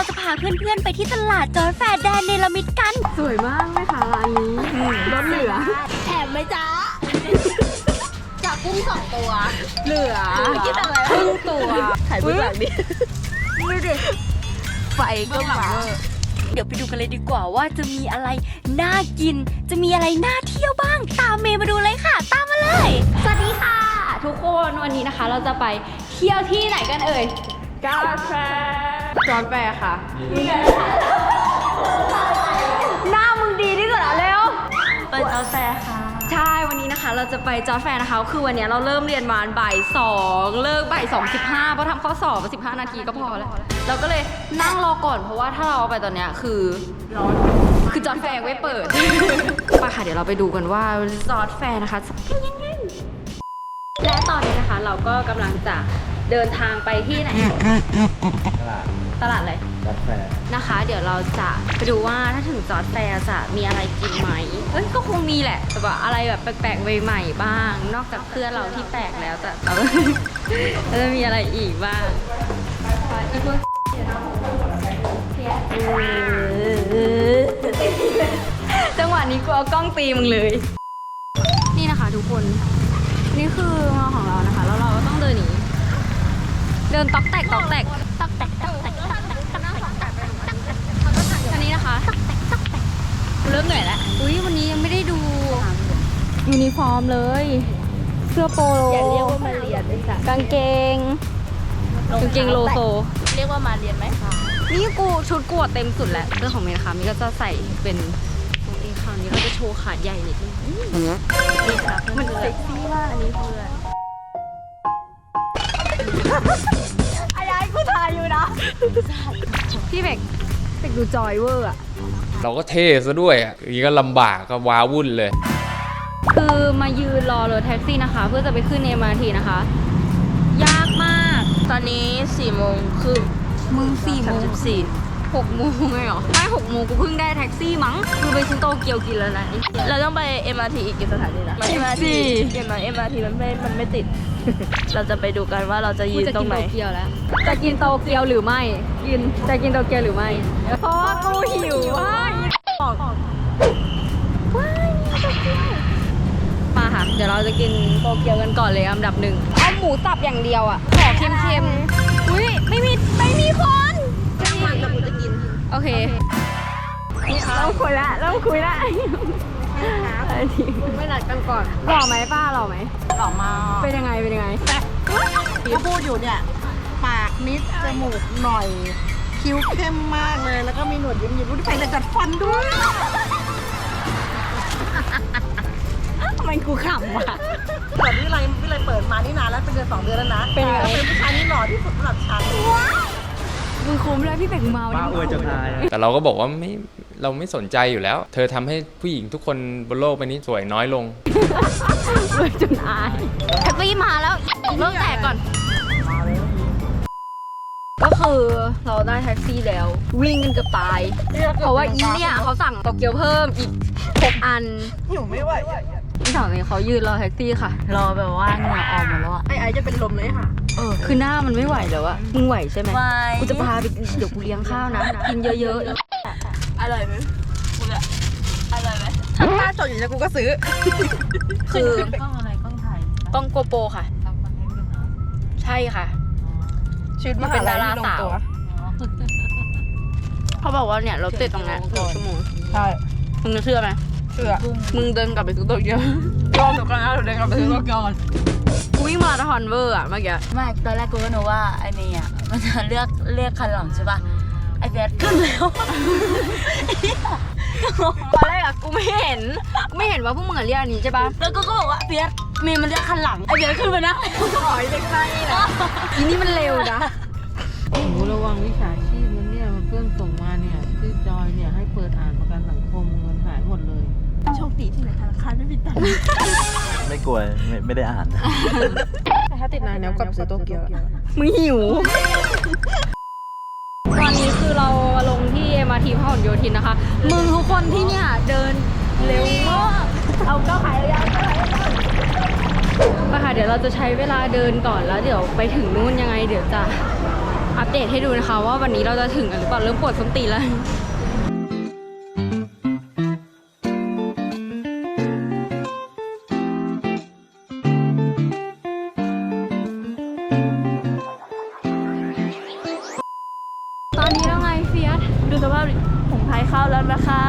เราจะพาเพื่อนๆไปที่ตลาดจอร์จแฟร์แดนเนลมิดกัน สวยมากไหมคะร้านนี้รถเหลือ แถมไหมจ๊ะจากกุ้งสองตัว เหลือคิดอะไรครึ่งตัวถ่ายเบื้องหลังดิดูดิไฟก็มาเดี๋ยวไปดูกันเลยดีกว่าว่าจะมีอะไรน่ากิน จะมีอะไรน่าเที่ยวบ้าง ตามเมย์มาดูเลยค่ะ ตามมาเลย สวัสดีค่ะ ทุกคนวันนี้นะคะ เราจะไปเที่ยวที่ไหนกันเอ่ยกาแฟ จอนแฟร์ค่ะ หน้ามึงดีที่สุดแล้วเร็ว ไปจอร์จแฟร์ค่ะ ใช่ วันนี้นะคะ เราจะไปจอร์จแฟร์นะคะ คือวันนี้เราเริ่มเรียนมาบ่ายสองเลิกบ่ายสองสิบห้าเพราะทำข้อสอบมาสิบห้านาทีก็พอแล้ว เราก็เลยนั่งรอก่อน เพราะว่าถ้าเราเอาไปตอนเนี้ยคือคือจอร์จแฟร์ยังไม่เปิดไปค่ะเดี๋ยวเราไปดูกันว่าจอร์จแฟร์นะคะจะเป็นยังไงและตอนนี้นะคะเราก็กำลังจะเดินทางไปที่ไหน ตลาดตลาดอะไรกาแฟนะคะ เดี๋ยวเราจะไปดูว่าถ้าถึงจอร์ดแฟร์จะมีอะไรกินไหมเอ้ยก็คงมีแหละ แต่ว่าอะไรแบบแปลกๆใหม่ๆบ้าง นอกจากเพื่อนเราที่แปลกแล้วแต่เราเราจะมีอะไรอีกบ้างอีกพวกจังหวะนี้กูเอากล้องตีมึงเลย นี่นะคะทุกคน นี่คือมาของเรานะคะ แล้วเราก็ต้องเดินหนีเดินต๊อกแตกต๊อกแตก ตักแตกตักแตกตักแตกตักแตกตักแตก อันนี้นะคะ เริ่มเหนื่อยแล้วอุ้ยวันนี้ยังไม่ได้ดูยูนิฟอร์มเลย เสื้อโปโลอย่าเรียกว่ามาเรียนเลยค่ะกางเกงกางเกงโลโซ เรียกว่ามาเรียนไหมคะนี่กูชุดกูอะเต็มสุดแล้วเรื่องของเมย์นะคะมีก็จะใส่เป็นตรงเองคราวนี้เราจะโชว์ขาใหญ่นิดนึงนี่ค่ะมันเซ็กซี่มากอันนี้เพื่อนอะไรกูถ่ายอยู่นะพี่เบก เบกดูจอยเวอร์อะเราก็เท่ซะด้วยอะอย่างนี้ก็ลำบากก็ว้าวุ่นเลย คือมายืนรอรถแท็กซี่นะคะ เพื่อจะไปขึ้นเอ็มาทีนะคะ ยากมากตอนนี้สี่โมงครึ่งมึงสี่โมสามงสิบสี่หกโมงเลยเหรอไม่หกโมงกูเพิ่งได้แท็กซี่มั้งคือไปซื้อโตเกียวกินแล้วนะเราต้องไป MRT อีกกี่สถานีนะ MRT สี่เดี๋ยวมา MRT มันไม่มันไม่ติด เราจะไปดูกันว่าเราจะกูยืนจะตรกินงไหนโตเกียวแล้ว จะกินโตเกียวหรือไม่ กิน จะกินโตเกียวหรือไม่ เพราะว่ากูหิวว่ามาค่ะ เดี๋ยวเราจะกินโตเกียวกันก่อนเลยอันดับหนึ่งเอาหมูสับอย่างเดียวอะ ขอเค็มๆ อุ้ยไม่มีไม่มีคนมันจะกูจะกิน โอเคเริ่มคุยละเริ่มคุยละไม่นัดกันก่อนหล่อไหมป้าหล่อไหม ต่อมาเป็นยังไง เป็นยังไง ที่พูดอยู่เนี่ย ปากนิด จมูกหน่อย คิ้วเข้มมากเลย แล้วก็มีหนวดยิ้มยิ้มรู้ที่ไปเลยจัดฟันด้วยทำไมกูขำวะเปิดวิไลวิไลเปิดมานี่นานแล้วเป็นเดือนสองเดือนแล้วนะเป็นยังไง แล้วเป็นผู้ชายที่หล่อที่สุดสำหรับฉัน มึงคุ้มเลยพี่เบ่งเมาดิแต่เราก็บอกว่าไม่เราไม่สนใจอยู่แล้ว เธอทำให้ผู้หญิงทุกคนบนโลกใบนี้สวยน้อยลงเลยจนอายแท็กซี่มาแล้วเริ่มแตกก่อน ก็คือเราได้แท็กซี่แล้ว วิ่งกันเกือบตาย เพราะว่าอีเนี่ยเขาสั่งโตเกียวเพิ่มอีกหกอันหิวไม่ไหวที่ สองนี้เขายืนรอแท็กซี่ค่ะ รอแบบว่าเหงื่อออกหมดแล้วอะไอ้ไอ้จะเป็นลมเลยค่ะคือหน้ามันไม่ไหวแล้วอะมึงไหวใช่ไหมไม่กูจะพาไปเดี๋ยวกูเลี้ยงข้าวนะ กินเยอะอร่อยไหมกูเลยอร่อยไหมถ้าป้าจดอยู่เนี่ยกูก็ซื้อ ๆ คือ กล้องอะไรกล้องถ่ายกล้องโกโปรค่ะทำคอนเทนต์กันเหรอใช่ค่ะชีวิตมันเป็นดาราสาวเขาบอกว่าเนี่ยรถติดตรงเนี้ยหนึ่งชั่วโมงใช่ มึงจะเชื่อไหมเชื่อมึงเดินกลับไปซื้อโตเกียวยอมเดี๋ยวก่อนนะเดี๋ยวเดินกลับไปซื้อรถก่อนกูวิ่งมาราธอนเวอร์อะเมื่อกี้ไม่ตอนแรกกูก็นึกว่าไอเมย์อะมันจะเลือกเรียกคันหลังใช่ป่ะไอแบดขึ้นแล้วตอนแรกอะกูไม่เห็นกูไม่เห็นว่าพวกมึงอะเรียกอันนี้ใช่ปะแล้วก็ก็บอกว่าเบียดเมย์มันเรียกคันหลังไอเบียดขึ้นไปนะถอยเด็กในนะอีนี่มันเร็วนะโอ้โหระวังวิชาชีพนะเนี่ยมันเพื่อนส่งมาเนี่ยชื่อจอยเนี่ยให้เปิดอ่านปร ชคดีที่ไหนธนาคารไม่มีตังค์ไม่กลัวไม่ไม่ได้อ่าน แต่ถ้าติดนานแล้วกลับไปซื้อโตเกียวมึงหิว ตอนนี้คือเราลงที่มาทีพหลโยธินนะคะ มึงทุกคนที่เนี่ยเดินเร็วมากเอาเก้าขายระยะไปค่ะเดี๋ยวเราจะใช้เวลาเดินก่อนแล้วเดี๋ยวไปถึงนู่นยังไง เดี๋ยวจะอัปเดตให้ดูนะคะ ว่าวันนี้เราจะถึงกันหรือเปล่าเริ่มปวดส้นตีนแล้ว สดูสภาพดิผมพายเข้าแล้วนะคะ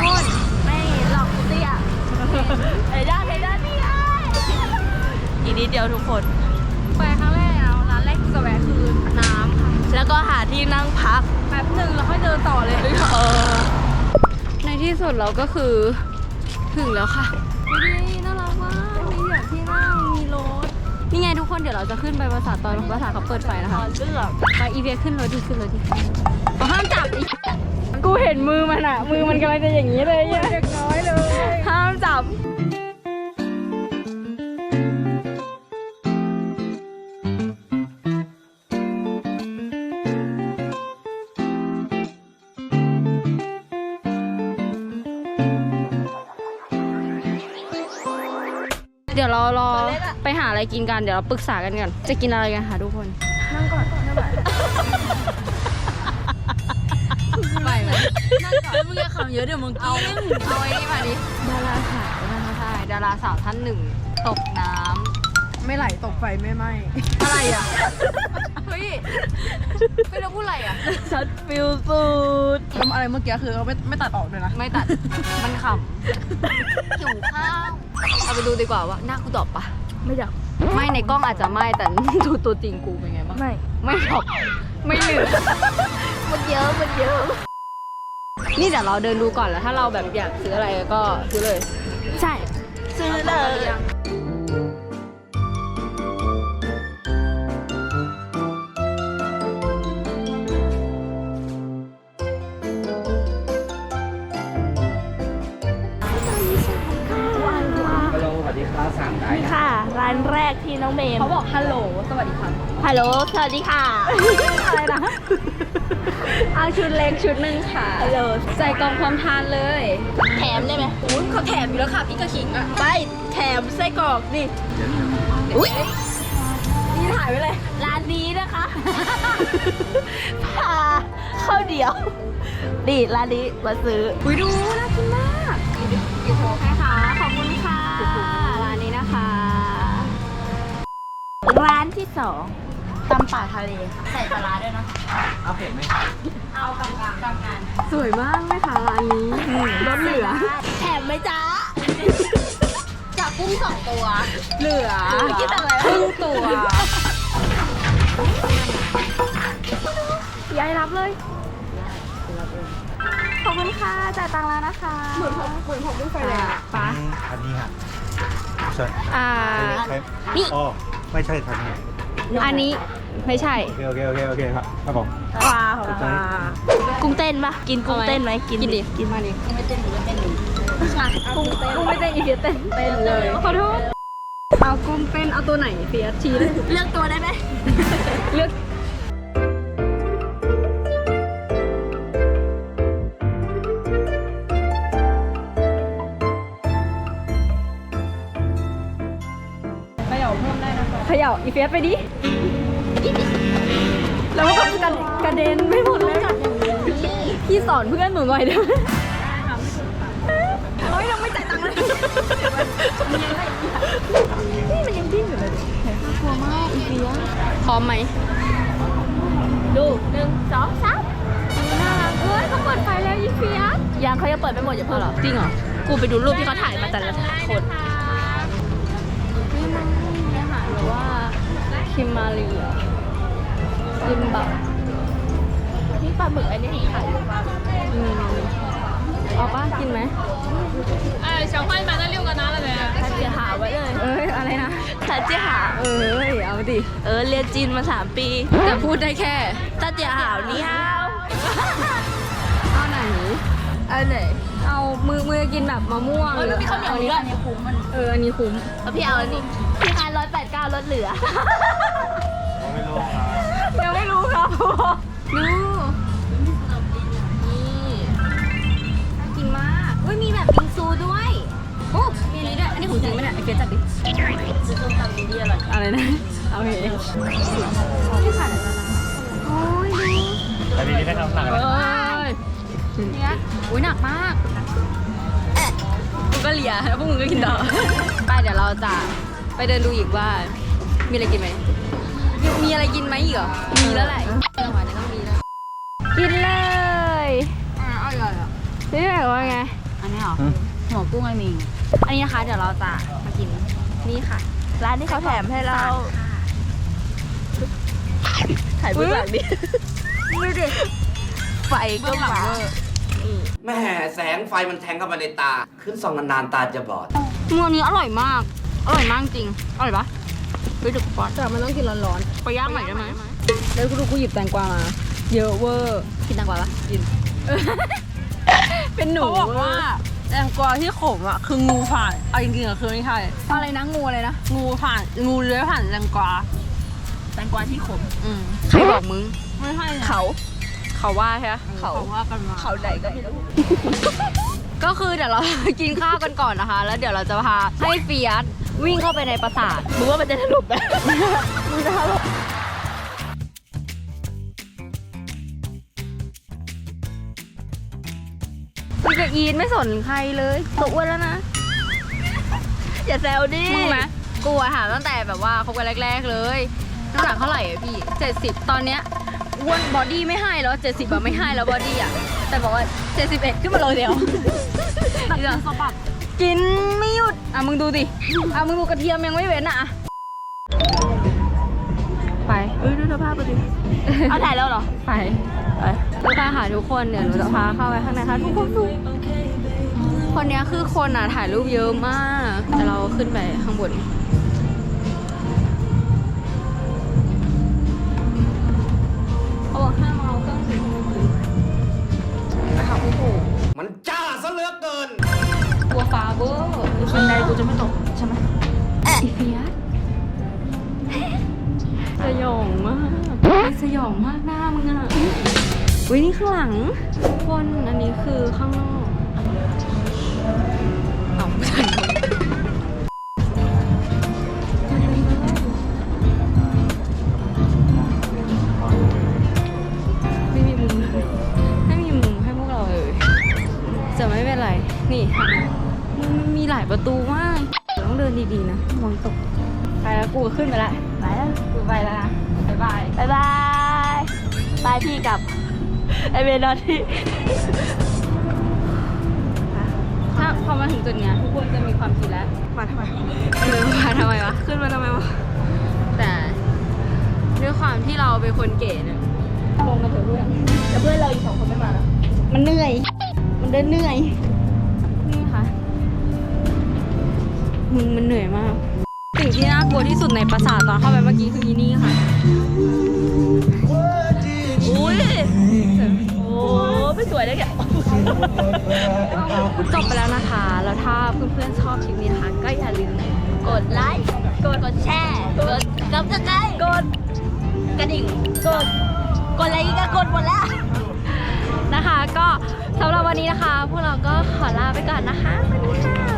นู่นไม่หลอกกูเตี้ยไอ้ด้านไอ้ด้านนี่ไอ้อีกนิดเดียวทุกคนไปครั้งแรกแล้วร้านแรกที่จะแวะคือน้ำค่ะแล้วก็หาที่นั่งพักแป๊บหนึ่งแล้วค่อยเดินต่อเลยเออในที่สุดเราก็คือถึงแล้วค่ะนี่น่ารักมาก นี่ไงทุกคนเดี๋ยวเราจะขึ้นไปปราสาทตอนปราสาทเขาเปิดไฟนะคะเลือกไปอีเวียขึ้นรถดิขึ้นรถดิเอาห้ามจับอีกูเห็นมือมันอะมือมันกำลังจะอย่างนี้เลยเด็กน้อยเลยห้ามจับ เดี๋ยวเรารอไปหาอะไรกินกัน เดี๋ยวเราปรึกษากันก่อนจะกินอะไรกันคะทุกคน นั่งก่อนนั่งก่อนไหวไหมนั่งก่อนมึงจะขำเยอะเดี๋ยวมึงกินเอาไอ้นี่มาดิดาราสาวนะคะใช่ดาราสาวท่านหนึ่ง ตกน้ไม่ไหลตกไฟไม่ไหมำอะไรอะเฮ้ ยไม่รู้พูดอะไรอะ ชัดฟิลสุดทำอะไรเมื่อกี้คือเขาไม่ไม่ตัดออกเลยนะ ไม่ตัด มันขำหิวข้าว เอาไปดูดีกว่าว่า หน้ากูตอบปะ ไม่อยากไม่ในกล้องอาจจะไม่แต่ดูตัวจริงกูเป็นไงบ้าง ไม่ ไม่ตอบ ไม่เหนื่อยมันเยอะมันเยอะ นี่เดี๋ยวเราเดินดูก่อนแล้ว ถ้าเราแบบอยากซื้ออะไรก็ซื้อเลย ใช่ ซื้อเลย ค่ะ ร้านแรกที่น้องเมมเขาบอกฮัลโหลสวัสดีค่ะฮัลโหลสวัสดีค่ะ อะไรนะ เอาชุดเล็กชุดหนึ่งค่ะ ฮัลโหลใส่กล่องพร้อมทานเลยแถมได้ไหมอุ้ยเขาแถมอยู่แล้วค่ะพี่กระขิงอะไปแถมไส้กรอกดิอุ้ยนี่ถ่ายไว้เลย ร้านนี้นะคะพาข้าวเดียวดีร้านนี้มาซื้ออุ้ยดูน่ากินมากกี่โถแค่ค่ะข ที่สองตำป่าทะเลค่ะใส่ปลาร้าด้วยนะสวยมากไหมคะร้านนี้รถเหลือ แถมไหมจ๊ะจากกุ้งสองตัว เหลือคิดอะไรวะครึ่งตัวยายรับเลยขอบคุณค่ะจ่ายตังค์แล้วนะคะ เหมือนผมเหมือนผมด้วยไฟแดงปะอันนี้ฮะ ใช่อ่า ใช่นี่ อ๋อไม่ใช่ทันนี้อันนี้ไม่ใช่โอเคโอเคโอเคโอเคครับครับผมปลาของปลากุ้งเต้นปะกินกุ้งเต้นไหมกินกินดิกินมาดิกุ้งไม่เต้นอีเฟียสเต้นเต้นเลยขอโทษเอากุ้งเต้นเอาตัวไหนเฟียสชี้เลยเลือกตัวได้ไหมเลือก เขย่าอีเฟียสไปดิ แล้วมันก็กระกระเด็นไม่หมดเลยพี่สอนเพื่อนหนูหน่อยได้ไหมเฮ้ยเราไม่จ่ายตังค์เลยนี่มันยังดิ้นอยู่เลยน่ากลัวมากอีเฟียสพร้อมไหม ดูหนึ่งสองสามน่ารักเฮ้ยเขาเปิดไฟแล้วอีเฟียสยังเขายังเปิดไม่หมดอย่าเพิ่งเหรอ จริงเหรอ กูไปดูรูปที่เขาถ่ายมาแต่ละคนนี่มันมีอาหารแบบว่า คิมมารีเหรอคิมบับนี่ปลาหมึกอันนี้ขายอยู่ปะอืมเอาป้ากินไหมถ้าเจียหาไว้เลยเอ้ย อะไรนะถ้าเจียหาเอ้ย เอาดิเออเรียนจีนมาสามปีแต่พูดได้แค่ถ้าเจียหาวนี่ฮาวเอาไหน อันไหน เอามือมือกินแบบมะม่วงเอ้ยมันมีข้าวเหนียวอัด้วยเอออันนี้คุ้มแล้วพี่เอาอันนี้พี่คายร้อยแปดเก้าลดเหลือ ไม่รู้ครับยังไม่รู้ครับดูนี่น่ากินมากอุ้ยมีแบบบิงซูด้วยโอ้มีอันนี้ด้วยอันนี้ของจริงไหมเนี่ยไอเฟียสจัดดิซื้อส้มตำดีๆอร่อยอะไรนะโอเคที่ขายอะไรนะแต่ทีนี้ได้น้ำหนักเอ้ยเนี่ยอุ้ยหนักมาก กูก็เหลียแล้วพวกมึงก็กินต่อ ไปเดี๋ยวเราจะไปเดินดูอีกว่า มีอะไรกินไหมมีมีอะไรกินไหมอีกเหรอมีแล้วแหละจังหวะนี้ต้องมีแล้วกินเลยพี่แม่ว่าไง อันนี้เหรอหัวกุ้งไอมิงอันนี้นะคะเดี๋ยวเราจะมากินนี่ค่ะ ร้านที่เขาแถมให้เราถ่ายเบื้องหลังดิดูดิไฟก็มา แม่แสงไฟมันแทงเข้ามาในตา ขึ้นส่องนานๆตาจะบอดมือนี้อร่อยมาก อร่อยมากจริง อร่อยปะเฮ้ยเดี๋ยวกูป้อนแต่มันต้องกินร้อนไปย่างหน่อยได้ไหมๆแล้วกูดูกูหยิบแตงกวามา เยอะเวอร์ กินตังกว่าปะกิน เป็นหนูเขาบอกว่าแตงกวาที่ขมอะคืองูผ่าน เอาจริงๆอะคือไม่ใช่ อะไรนะงูอะไรนะ งูผ่าน งูเลื้อยผ่านแตงกวาแตงกวาที่ขม อืมใครบอกมึง ไม่ใช่เขา เขาว่าใช่ไหมเขาว่ากันมาเขาใดก็ไม่รู้ ก็คือเดี๋ยวเรากินข้าวกันก่อนนะคะ แล้วเดี๋ยวเราจะพาให้เฟียสวิ่งเข้าไปในปราสาทมึงว่ามันจะถล่มไหมมึงจะถล่มมึงจะอีนไม่สนใครเลยตัวอ้วนแล้วนะ อย่าแซวดิมึงไหมกูอะถามตั้งแต่แบบว่าคบกันแรก ๆ เลยน้ำหนักเท่าไหร่อะพี่70ตอนเนี้ย อ้วนบอดี้ไม่ให้แล้ว70อะไม่ให้แล้วบอดี้อะแต่บอกว่า71ขึ้นมาโลเดียวตัดสะบัดกินไม่หยุดอะมึงดูดิอะมึงดูกระเทียมยังไม่เว้นอะไปเอ้ยดูสภาพไปดิเอาถ่ายแล้วเหรอไปไปทุกคนค่ะทุกคนเดี๋ยวหนูจะพาเข้าไปข้างในค่ะทุกคนดูคนเนี้ยคือคนอะถ่ายรูปเยอะมาก แต่เราขึ้นไปข้างบน จะไม่ตกใช่ไหมอีเฟียสสยองมากสยองมากหน้ามึงอะอุ้ยนี่ข้างหลังทุกคนอันนี้คือข้างนอกเอาไม่ใช่ไม่มีมุมเลยไม่มีมุมให้พวกเราเลยจะไม่เป็นไร นี่มันมีหลายประตูมาก ขึ้นไปแล้วไปแล้วกูไปแล้วนะบ๊ายบายบายบายบายพี่กับไอเวนอที่ถ้าพอมาถึงจุดเนี้ยทุกคนจะมีความคิดแล้วมาทำไมเออมาทำไมวะ ขึ้นมาทำไมวะ แต่ด้วยความที่เราเป็นคนเก๋เนี่ยลงกันเถอะเพื่อนแต่เพื่อนเราอีกสองคนไม่มาแล้วมันเหนื่อย มันเดินเหนื่อย นี่ค่ะ มึงมันเหนื่อยมากสิ่ งที่น่ากลัวที่สุดในปราสาทตอนเข้าไปเมื่อกี้คืออีนี่ค่ะ อุ้ยโอ้ไม่สวยเลยแกจบไปแล้วนะคะ แล้วถ้าเพื่อนๆชอบคลิปนี้นะคะ ก็อย่าลืมกดไลค์ กดกดแชร์ กดกับสไครต์กดกระดิ่ง กด กดอะไรอีกอะกดหมดแล้วนะคะ ก็สำหรับวันนี้นะคะ พวกเราก็ขอลาไปก่อนนะคะสวัสดีค่ะ